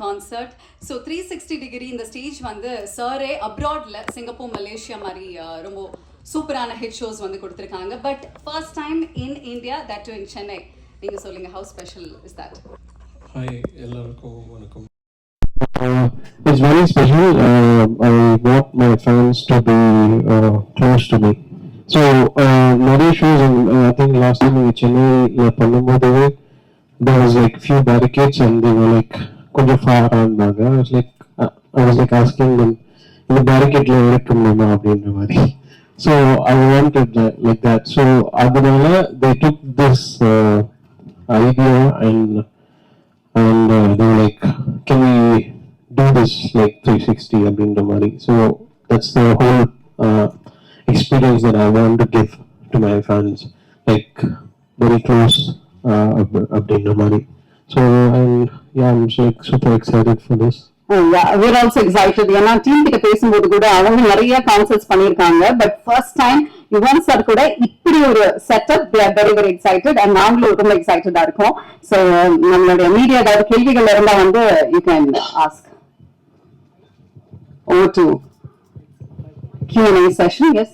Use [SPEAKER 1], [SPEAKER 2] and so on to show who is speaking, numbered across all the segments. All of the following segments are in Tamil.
[SPEAKER 1] Concert so three sixty degree இந்த ஸ்டேஜ் வந்து சாரே அப்ராட்ல சிங்கப்பூர் மலேசியா மாதிரி ரொம்ப சூப்பரான ஹிட் ஷோஸ் வந்து கொடுத்துருக்காங்க. But first time in India that in Chennai நீங்க சொல்லுங்க how special is that
[SPEAKER 2] hi எல்லாருக்கும் வணக்கம்.
[SPEAKER 3] Uh, it's very special. Uh, I want my fans to be uh, close to me. So, uh, நிறைய shows, and uh, I think last time in Chennai, uh, பண்ணும்போது there was like few barricades and they were like கொஞ்சம் far இருந்தாங்க. I was like, uh, I was like asking them, இந்த barricadeல இருக்க முடியுமா அப்படின்ற மாதிரி. So, I wanted that, like that. So, அதனால they took this uh, idea and and uh, they were like, "Can we do this like 360 அப்படின்ற மாதிரி?" So that's the whole uh, experience that I want to give to my fans, like very close uh, ab- அப்படின்ற மாதிரி. So and yeah, I'm like, super excited for this.
[SPEAKER 4] We're also excited ஏன்னா டீம் கிட்ட பேசும்போது கூட அவங்க நிறைய கான்சர்ட்ஸ் பண்ணியிருக்காங்க but first time Yuvan sir கூட இப்படி ஒரு setup very very excited and நாங்களும் ரொம்ப எக்ஸைட்டடா இருக்கோம் ஸோ நம்மளுடைய மீடியா ஏதாவது கேள்விகள் இருந்தா வந்து you can ask oh to Q&A session, yes.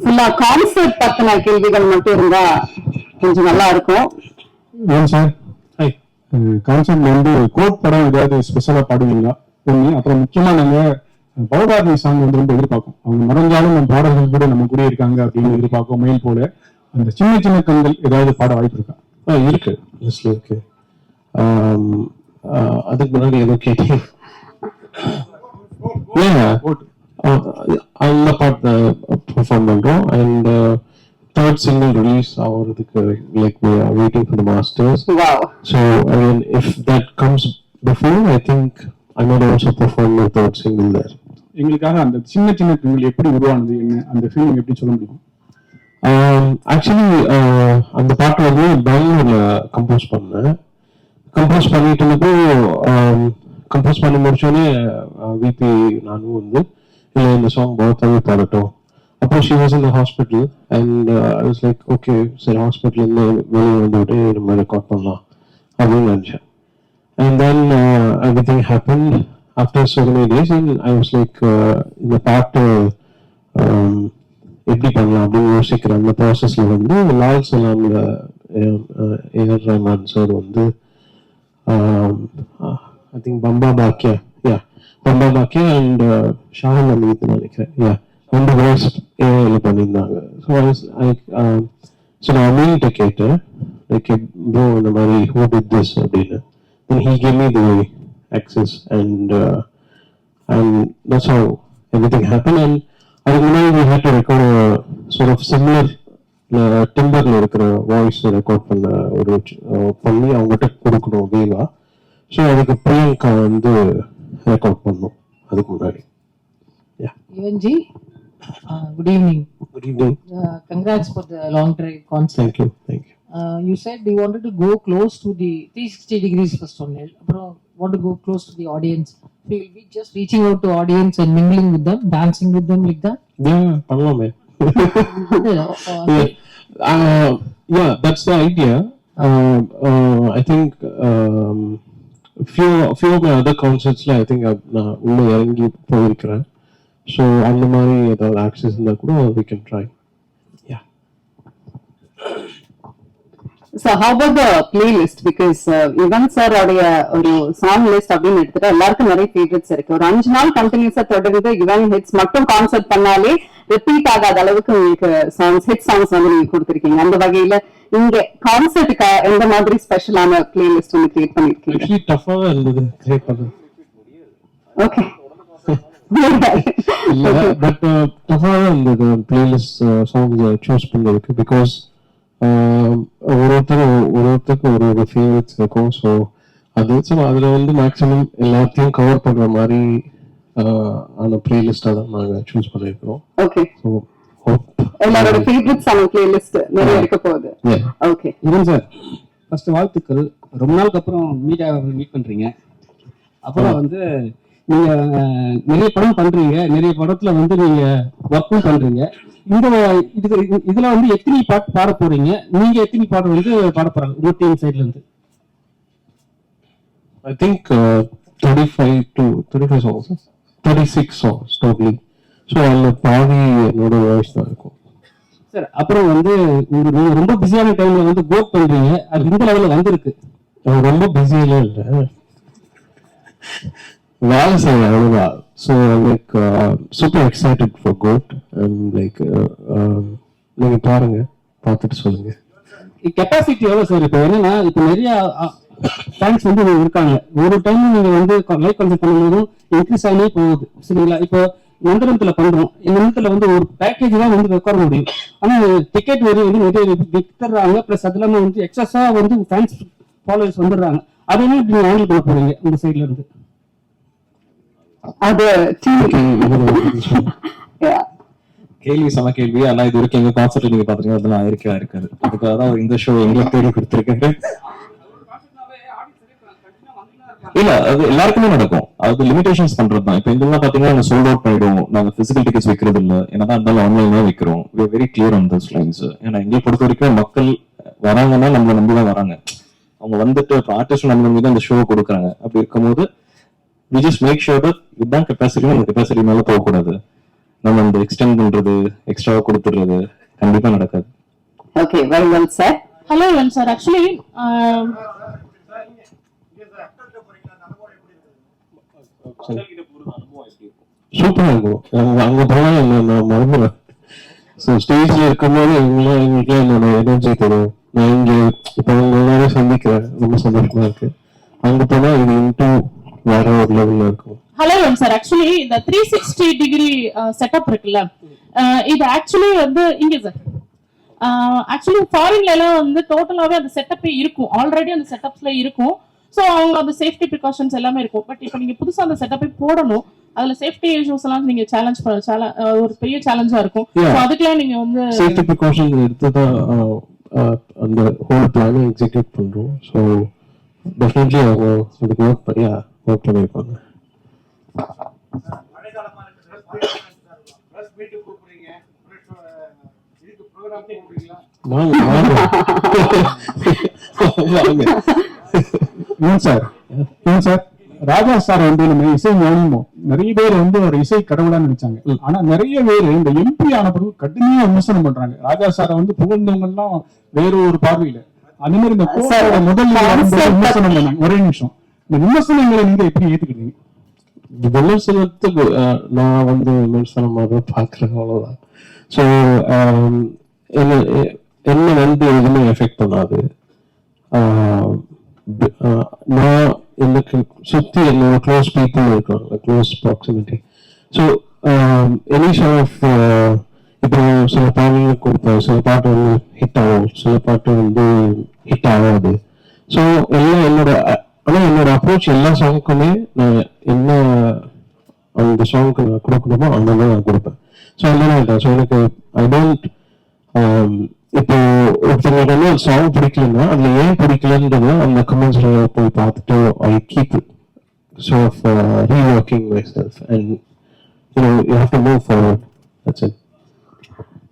[SPEAKER 4] ஃபுல்லா கான்சர்ட் பத்தின கேள்விகள் மட்டும் இருந்தா கொஞ்சம் நல்லா இருக்கும்.
[SPEAKER 5] ஏன் சார். கான்செப்ட்ல வந்து கோட் படம் ஏதாவது ஸ்பெஷலா பாடுவீங்களா? ஒண்ணு அப்புறம் முக்கியமா நாங்க பவபாரதி சாங் வந்து ரொம்ப எதிர்பார்க்கும். அவங்க மறைஞ்சாலும் நம்ம பாடல்கள் கூட நம்ம கூட இருக்காங்க அப்படின்னு எதிர்பார்க்கும் மயில் போல அந்த சின்ன சின்ன கண்கள் ஏதாவது பாட வாய்ப்பு இருக்கா?
[SPEAKER 3] இருக்கு. லிஸ்ட்ல இருக்கு Um, அதுக்கு முன்னாடி ஏதோ கேட்டீங்க. அந்த பாட்டு பெர்ஃபார்ம் பண்றோம். அண்ட் தேர்ட் சிங்கிள் ரிலீஸ் ஆகிறதுக்கு like waiting for the
[SPEAKER 4] masters
[SPEAKER 3] so and if that comes before I think I not also perform the third single there
[SPEAKER 5] எங்களுக்காக அந்த சின்ன சின்ன கண்கள் எப்படி உருவானது என்ன அந்த ஃபீலிங் எப்படி சொல்ல முடியும்?
[SPEAKER 3] ஆக்சுவலி Um, அந்த பாட்டு வந்து பெங்களூர்ல கம்போஸ் பண்ணேன். கம்போஸ் பண்ணிட்டு இருந்தப்போ கம்போஸ் பண்ணி முடிச்சோடனே விபி நானும் வந்து இல்லை இந்த சாங் பௌத்தாவே பாடட்டும் அப்புறம் she was in hospital and I was like okay சரி ஹாஸ்பிட்டல் இருந்து வெளியே வந்துவிட்டு நம்ம ரெக்கார்ட் பண்ணலாம் அப்படின்னு நினச்சேன் and then uh, everything happened after so many days and I was like uh, இந்த பாட்டு um, எப்படி பண்ணலாம் அப்படின்னு யோசிக்கிற அந்த ப்ராசஸ்ல வந்து லால் சலாம்ல ஏஆர் ரஹ்மான் சார் வந்து I think Bamba Baakiya yeah Bamba and Shahul Hameed நினைக்கிறேன். யா ரெண்டு வாய்ஸ் ஏஐல பண்ணியிருந்தாங்க. ஸோ ஸோ um, நான் அமீன்கிட்ட கேட்டேன். லைக் ப்ரோ இந்த மாதிரி ஹூ டிட் திஸ் அப்படின்னு. Then he gave me the access and uh, and that's how everything happened. அதுக்கு முன்னாடி we had to record a of similar டிம்பர்ல இருக்கிற வாய்ஸ் ரெக்கார்ட் பண்ண ஒரு uh, பண்ணி அவங்ககிட்ட கொடுக்கணும் வேவா ஸோ அதுக்கு பிரியங்கா வந்து ടേക്കൗട്ട് വന്നു അത്
[SPEAKER 6] കൂടാതെ G good evening
[SPEAKER 3] good
[SPEAKER 6] evening congrats for the long drive concept you said you wanted to go close to the 360 degrees first only, want to go close to the audience. So you'll be just reaching out to audience and mingling with them, dancing with them like that? Yeah,
[SPEAKER 3] Pallame. Uh, yeah. That's the idea. Uh-huh. Um, uh, I think um, few few of my நான் உள்ள இறங்கி போயிருக்கிறேன் ஸோ அந்த மாதிரி ஏதாவது ஆக்சஸ் இருந்தால் கூட we can try Yeah.
[SPEAKER 4] So how the the playlist? Yuvan sir uh, உடைய ஒரு சாங் லிஸ்ட் அப்படின்னு எடுத்துட்டு எல்லாருக்கும் நிறைய ஃபேவரட்ஸ் இருக்கு ஒரு அஞ்சு நாள் கண்டினியூஸா தொடர்ந்து யுவன் ஹிட்ஸ் மட்டும் கான்சர்ட் பண்ணாலே ரிப்பீட் ஆகாத அளவுக்கு உங்களுக்கு சாங்ஸ் ஹிட் சாங்ஸ் வந்து நீங்க கொடுத்துருக்கீங்க அந்த வகையில இங்க கான்சர்ட்டுக்கு எந்த மாதிரி ஸ்பெஷலான பிளேலிஸ்ட் வந்து கிரியேட் பண்ணிருக்கீங்க?
[SPEAKER 3] தான் இருந்தது கிரியேட் பண்ணது.
[SPEAKER 4] ஓகே
[SPEAKER 3] பட் டஃபாக இருந்தது பிளேலிஸ்ட் சாங்ஸ் சூஸ் பண்ணுறதுக்கு பிகாஸ் ஒரு ஒருத்தர் ஒரு ஒருத்தருக்கு ஒரு ஒரு ஃபேவரட்ஸ் இருக்கும் ஸோ அது ஸோ அதில் வந்து மேக்ஸிமம் எல்லாத்தையும் கவர் பண்ணுற மாதிரி uh, ஆன பிளேலிஸ்டாக தான் நாங்கள் சூஸ் பண்ணியிருக்கிறோம்
[SPEAKER 4] ஓகே
[SPEAKER 3] ஸோ
[SPEAKER 4] எல்லாரோட ஃபேவரட்ஸ் ஆன பிளேலிஸ்ட் நிறைய இருக்க போகுது. ஓகே
[SPEAKER 7] இவன் சார் ஃபர்ஸ்ட் வாழ்த்துக்கள். ரொம்ப நாளுக்கு அப்புறம் மீடியா மீட் பண்றீங்க. அப்புறம் வந்து நீங்க நிறைய படம் பண்றீங்க. நிறைய படத்துல வந்து நீங்க ஒர்க்கும் பண்றீங்க. இந்த இது இதுல வந்து எத்தனை பாட்டு பாட போறீங்க? நீங்க எத்தனை பாட்டு வந்து பாட போறாங்க? உங்க டீம் சைடுல இருந்து.
[SPEAKER 3] I think uh, 35 to 35 songs, 36 songs totally. So அதில் பாதி என்னோட வாய்ஸ் தான் இருக்கும்.
[SPEAKER 7] சார் அப்புறம் வந்து நீங்க ரொம்ப பிஸியான டைம்ல வந்து கோட் பண்றீங்க. அது இந்த லெவல்ல வந்திருக்கு.
[SPEAKER 3] ரொம்ப பிஸியெல்லாம் இல்லை. வேலை செய்ய அவ்வளோதான் so like super excited for code and like நீங்கள் பாருங்க பார்த்துட்டு சொல்லுங்க.
[SPEAKER 7] கெப்பாசிட்டி எவ்வளவு சார் இப்போ என்னன்னா இப்போ நிறைய ஃபேன்ஸ் வந்து இருக்காங்க. ஒரு டைம் நீங்க வந்து லைக் கன்செப்ட் பண்ணும்போதும் இன்க்ரீஸ் ஆகினே போகுது. சரிங்களா? இப்போ நந்தனத்துல பண்றோம். இந்த நேரத்துல வந்து ஒரு பேக்கேஜ் தான் வந்து உட்கார முடியும். ஆனா டிக்கெட் வரி வந்து நிறைய வித்துறாங்க பிளஸ் அது இல்லாம வந்து எக்ஸஸா வந்து ஃபேன்ஸ் ஃபாலோவர்ஸ் வந்துடுறாங்க. அதையுமே இப்படி நீங்க ஹேண்டில் பண்ண போறீங்க உங்க சைட்ல இருந்து?
[SPEAKER 4] அது.
[SPEAKER 8] கேள்வி சம கேள்வி. ஆனா இது வரைக்கும் எங்க கான்செப்ட் நீங்க பாத்தீங்கன்னா அதெல்லாம் இருக்கவே இருக்காது. அதுக்காக தான் இந்த ஷோ எங்களுக்கு தேடி கொடுத்துருக்காரு. இல்ல அது எல்லாருக்குமே நடக்கும். அது லிமிடேஷன்ஸ் பண்றது தான். இப்போ எங்கெல்லாம் பாத்தீங்கன்னா நாங்க சோல்ட் அவுட் பண்ணிடுவோம் நாங்க பிசிக்கல் டிக்கெட்ஸ் விற்கிறது இல்ல. என்னதான் இருந்தாலும் ஆன்லைன் தான் விற்கிறோம் very clear on this lines ஏன்னா எங்களை பொறுத்த வரைக்கும் மக்கள் வராங்கன்னா நம்மள நம்பி தான் வராங்க. அவங்க வந்துட்டு ஆர்டிஸ்ட் நம்ம நம்பி தான் இந்த ஷோ கொடுக்குறாங்க. அப்படி இருக்கும்போது we just make sure that இதுதான் கெப்பாசிட்டி அந்த கெப்பாசிட்டி மேல போகக்கூடாது. நம்ம இந்த எக்ஸ்டெண்ட் பண்றது எக்ஸ்ட்ரா கொடுத்துடுறது கண்டிப்பா நடக்காது.
[SPEAKER 4] Okay, very well said.
[SPEAKER 9] Hello, everyone, sir.
[SPEAKER 3] சூப்பராக இருக்கும். அங்கே அங்கே போனால் என்ன நான் மறந்துடுவேன். ஸோ ஸ்டேஜில் இருக்கும்போது எங்களாம் எங்களுக்கு என்னோட எனர்ஜி தெரியும் நான் இங்கே இப்போ உங்க எல்லாரும் சந்திக்கிறேன். ரொம்ப சந்தோஷமா இருக்கு. அங்கே போனால் இது இன்ட்டும் வேற ஒரு லெவலில் இருக்கும்.
[SPEAKER 9] Everyone, sir. Actually, இந்த 360 degree uh, setup இருக்குல்ல இது ஆக்சுவலி வந்து இங்க சார் ஆக்சுவலி ஃபாரின்ல எல்லாம் வந்து டோட்டலாவே அந்த செட்டப்பே இருக்கும். ஆல்ரெடி அந்த செட்டப்ஸ்ல இருக்கும். ஸோ அவங்க அந்த சேஃப்டி ப்ரிகாஷன்ஸ் எல்லாமே இருக்கும். பட் இப்போ நீங்க புதுசா அந்த செட்டப்பை போடணும். அதுல சேஃப்டி இஷ்யூஸ் எல்லாம் நீங்க சேலஞ்ச் ஒரு பெரிய சேலஞ்சா இருக்கும். ஸோ அதுக்கெல்லாம் நீங்க வந்து
[SPEAKER 3] சேஃப்டி ப்ரிகாஷன்ஸ் எடுத்து தான் அந்த ஹோல் பிளானை எக்ஸிக்யூட் பண்ணுறோம் ஸோ டெஃபினெட்லி அவங்க அதுக்கு ஒர்க் பண்ணி ஒர்க் பண்ணியிருப்பாங்க வாங்க வாங்க. வாங்க.
[SPEAKER 5] ஏன் சார் ஏன் சார் ராஜா சார் வந்து நம்ம இசை ஞானமோ நிறைய பேர் வந்து ஒரு இசை கடவுளா நினைச்சாங்க. ஆனா நிறைய பேர் இந்த எம்பி ஆன பிறகு கடுமையா விமர்சனம் பண்றாங்க. ராஜா சாரை வந்து புகழ்ந்தவங்க எல்லாம் வேற ஒரு பார்வையில. அதே மாதிரி இந்த கோவிலோட முதல் நாள் வரும்போது விமர்சனம் பண்ணாங்க. ஒரே நிமிஷம். இந்த விமர்சனங்களை நீங்க எப்படி ஏத்துக்கிட்டீங்க
[SPEAKER 3] விமர்சனத்துக்கு நான் வந்து விமர்சனமாக தான் பார்க்குறேன் அவ்வளோதான் ஸோ என்ன எ- என்ன வந்து எதுவுமே எஃபெக்ட் பண்ணாது. நான் எனக்கு சுற்றி என்னோட க்ளோஸ் பீப்புள் இருக்காங்க close proximity so any show off இப்போ சில பாடல்கள் கொடுப்பேன் சில பாட்டு வந்து ஹிட் ஆகும் சில பாட்டு வந்து ஹிட் ஆகாது ஸோ எல்லாம் என்னோட ஆனால் என்னோட அப்ரோச் எல்லா சாங்குக்குமே நான் என்ன அந்த சாங்க்கு நான் கொடுக்கணுமோ அந்த மாதிரி நான் கொடுப்பேன் ஸோ அந்த மாதிரி ஸோ எனக்கு ஐ டோன்ட் இப்போ ஒருத்தவங்களுக்கு வந்து ஒரு சாங் பிடிக்கலன்னா அதுல ஏன் பிடிக்கலன்றத அந்த கமெண்ட்ஸ்ல போய் பார்த்துட்டு I keep so of reworking my self and you you have to move forward that's it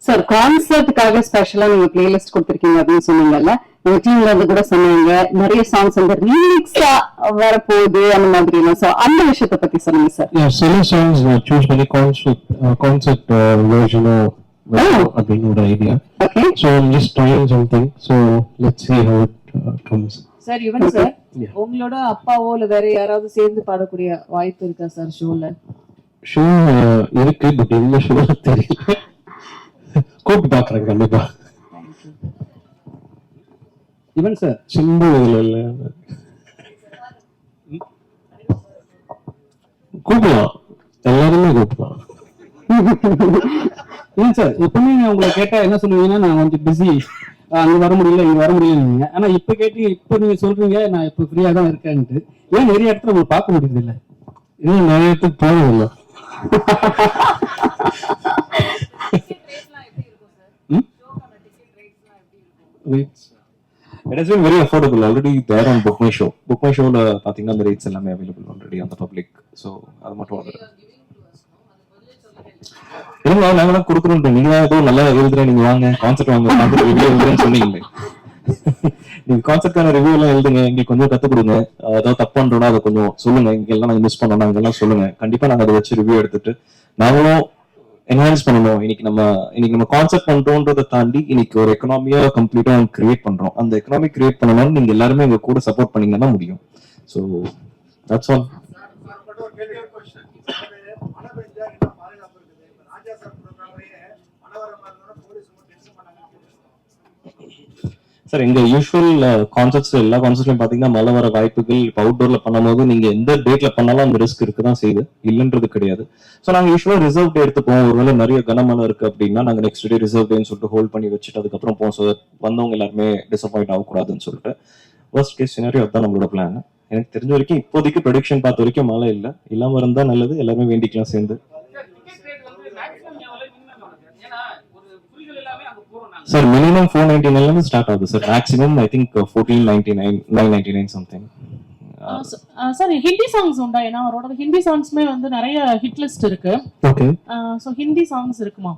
[SPEAKER 4] sir கான்சர்ட்டுக்காக ஸ்பெஷலா நீங்க பிளேலிஸ்ட் கொடுத்திருக்கீங்க அப்படின்னு சொன்னீங்கல்ல உங்க டீம்ல இருந்து கூட சொன்னீங்க நிறைய சாங்ஸ் வந்து ரீமிக்ஸா வரப்போகுது அந்த மாதிரி எல்லாம் சோ அந்த விஷயத்தை பத்தி சொல்லுங்க சார்
[SPEAKER 3] சில சாங்ஸ் சூஸ் பண்ணி கான்செப்ட் கான்செப்ட் வெர்ஷனோ அப்படின்னு ஒரு idea
[SPEAKER 4] okay
[SPEAKER 3] so I'm just trying something so let's see how it comes.
[SPEAKER 6] Sir Yuvan sir உங்களோட அப்பாவோ இல்ல வேற யாராவது சேர்ந்து பாடக்கூடிய வாய்ப்பு இருக்கா சார் ஷோல
[SPEAKER 3] ஷோ இருக்கு பட் என்ன ஷோ தெரியல. கூப்பிட்டு பார்க்குறேன் கண்டிப்பா.
[SPEAKER 7] ஈவன் சார்
[SPEAKER 3] சிம்பு இதுல இல்ல. கூப்பிடலாம். எல்லாருமே கூப்பிடலாம்.
[SPEAKER 7] ஏன் சார் எப்பவுமே நான் உங்களை கேட்டா என்ன சொல்லுவீங்கன்னா நான் கொஞ்சம் பிஸி அங்க வர முடியல இங்க வர முடியல ஆனா இப்ப கேட்டீங்க இப்ப நீங்க சொல்றீங்க நான் இப்ப ஃப்ரீயா தான் இருக்கேன்ட்டு. ஏன் நிறைய இடத்துல உங்களுக்கு பார்க்க முடியுது இல்ல?
[SPEAKER 3] இன்னும் நிறைய இடத்துக்கு போகல
[SPEAKER 8] it is very affordable already there on Book My Show Book My ஷோல பாத்தீங்கன்னா அந்த ரேட்ஸ் எல்லாமே அவைலபிள் ஆல்ரெடி அந்த பப்ளிக் ஸோ அது மட்டும் வந்து இல்லைங்க நாங்க தான் கொடுக்குறோம் நீங்க ஏதோ நல்லா எழுதுறேன் நீங்க வாங்க கான்செப்ட் வாங்க கான்செப்ட் ரிவ்யூ எழுதுறேன்னு சொன்னீங்க நீங்க கான்செப்டான ரிவ்யூ எல்லாம் எழுதுங்க எங்களுக்கு கொஞ்சம் கத்து கொடுங்க. ஏதாவது தப்பு பண்றோம்னா அதை கொஞ்சம் சொல்லுங்க. இங்க எல்லாம் நாங்க மிஸ் பண்ணோம்னா இதெல்லாம் சொல்லுங்க. கண்டிப்பா நாங்க அதை வச்சு ரிவ்யூ எடுத்துட்டு நாங்களும் என்ஹான்ஸ் பண்ணணும். இன்னைக்கு நம்ம இன்னைக்கு நம்ம கான்செப்ட் பண்றோன்றதை தாண்டி இன்னைக்கு ஒரு எக்கனாமியா கம்ப்ளீட்டா கிரியேட் பண்றோம். அந்த எக்கனாமி கிரியேட் பண்ணணும்னு நீங்க எல்லாருமே எங்க கூட சப்போர்ட் பண்ணீங்கன்னா முடியும். ஸோ தட்ஸ் ஆல் சார் எங்க யூஸ்வல் கான்செப்ட்ஸ் எல்லா கான்செப்ட்லயும் பாத்தீங்கன்னா மழை வர வாய்ப்புகள் இப்போ அவுட்டோர்ல பண்ணும்போது நீங்க எந்த டேட்ல பண்ணாலும் அந்த ரிஸ்க் இருக்கு தான் செய்யுது. இல்லைன்றது கிடையாது. ஸோ நாங்க யூஸ்வலா ரிசர்வ் டே எடுத்துப்போம். ஒருவேளை நிறைய கனமழை இருக்கு அப்படின்னா நாங்க நெக்ஸ்ட் டே ரிசர்வ் டேன்னு சொல்லிட்டு ஹோல்ட் பண்ணி வச்சுட்டு அதுக்கப்புறம் போவோம். ஸோ வந்தவங்க எல்லாருமே டிசப்பாயிண்ட் ஆகக்கூடாதுன்னு சொல்லிட்டு ஃபர்ஸ்ட் கேஸ் சினாரியோ அதுதான் நம்மளோட பிளான் எனக்கு தெரிஞ்ச வரைக்கும் இப்போதைக்கு ப்ரொடிக்ஷன் பார்த்த வரைக்கும் மழை இல்லை. இல்லாம இருந்தா நல்லது. எல்லாருமே வேண்டிக்கலாம் சேர்ந்து. சார் மினிமம் ஃபோர் நைன்டி நைன்ல ஸ்டார்ட் ஆகுது sir maximum I think fourteen ninety nine nine ninety nine something
[SPEAKER 9] sir Hindi songs உண்டா? ஏன்னா அவரோட ஹிந்தி சாங்ஸ்மே வந்து நிறைய ஹிட் லிஸ்ட் இருக்கு.
[SPEAKER 3] ஓகே
[SPEAKER 9] ஸோ ஹிந்தி சாங்ஸ் இருக்குமா?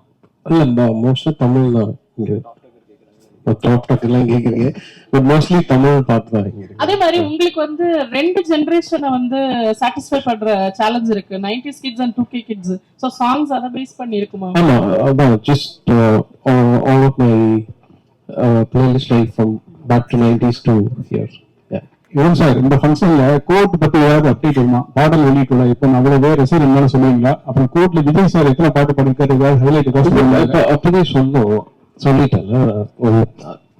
[SPEAKER 3] இல்ல மோஸ்டா தமிழ் தான் டாப் டாக் எல்லாம் கேக்குறீங்க. பட் மோஸ்ட்லி தமிழ் தான் இருக்கு.
[SPEAKER 9] அதே மாதிரி உங்களுக்கு வந்து ரெண்டு ஜெனரேஷனை வந்து சாட்டிஸ்ஃபை பண்ற சேலஞ்ச் இருக்கு. Nineties kids and two K kids so songs அதை பேஸ் பண்ணி இருக்குமா?
[SPEAKER 3] ஆமா அதான் just all of my playlist like from back to nineties
[SPEAKER 5] to sir இந்த ஃபங்க்ஷன்ல கோர்ட் பத்தி ஏதாவது அப்டேட் வருமா பாடல் வெளியிட்டுள்ள இப்போ அவ்வளவு ரசிகர் இருந்தாலும் சொல்லுவீங்களா அப்புறம் கோர்ட்ல விஜய் சார் எத்தனை பாட்டு பாடிருக்காரு ஏதாவது ஹைலைட்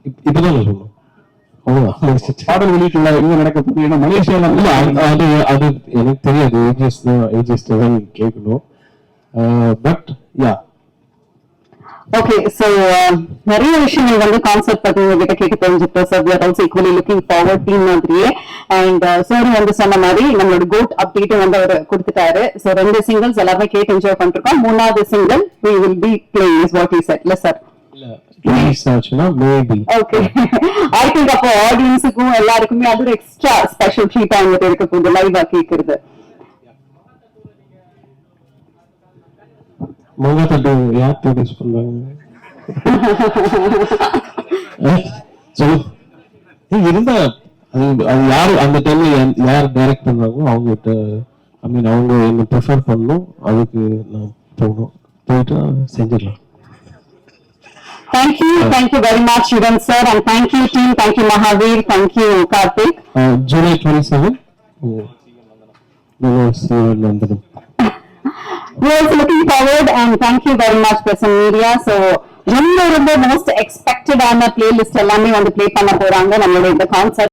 [SPEAKER 3] இப்- இப்பதான் நான் சொன்னோம்
[SPEAKER 5] பாடல் நடக்க போகுது. மலேசியால
[SPEAKER 3] அது- அது எனக்கு தெரியாது. ஏஜஸ் தான் ஏஜஸ் தான் கேட்கணும். பட் யா
[SPEAKER 4] ஓகே சோ நிறைய விஷயங்கள் வந்து கான்செப்ட் பத்தி உங்ககிட்ட கேட்டு தெரிஞ்சுட்டோம் sir we are also equally looking forward team மாதிரியே. அண்ட் சார் வந்து சொன்ன மாதிரி நம்மளோட கோட் அப்டேட் வந்து அவர் கொடுத்துட்டாரு. சோ ரெண்டு சிங்கிள்ஸ் எல்லாருமே கேட்டு என்ஜாய் பண்ணிருக்கோம் மூணாவது single we will be playing is what he said. இல்ல சார் ஐ திங்க் அப்போ ஆடியன்ஸுக்கும் எல்லாருக்குமே அது ஒரு எக்ஸ்ட்ரா ஸ்பெஷல் ட்ரீட் ஆகிட்டு இருக்க போகுது லைவா
[SPEAKER 3] மங்கா தட்டு யார் ப்ரொடியூஸ் பண்றாங்க சொல்லு. ஏய், இருந்தா அது அது யாரு அந்த டைம்ல யார் டைரக்ட் பண்றாங்களோ அவங்ககிட்ட ஐ மீன் அவங்க என்ன ப்ரிஃபர் பண்ணணும் அதுக்கு நான் போகணும். போயிட்டு செஞ்சிடலாம்.
[SPEAKER 4] Thank you. Thank you very much, Yuvan sir. And thank you, team. Thank you, Mahavir. Thank you, Karthik.
[SPEAKER 3] July twenty seven Nandanam
[SPEAKER 4] We're also looking forward and thank you very much, Present Media. So, ரொம்ப ரொம்ப மோஸ்ட் எக்ஸ்பெக்டட் ஆன பிளேலிஸ்ட் எல்லாமே வந்து ப்ளே பண்ண போறாங்க நம்மளோட இந்த கான்சர்ட்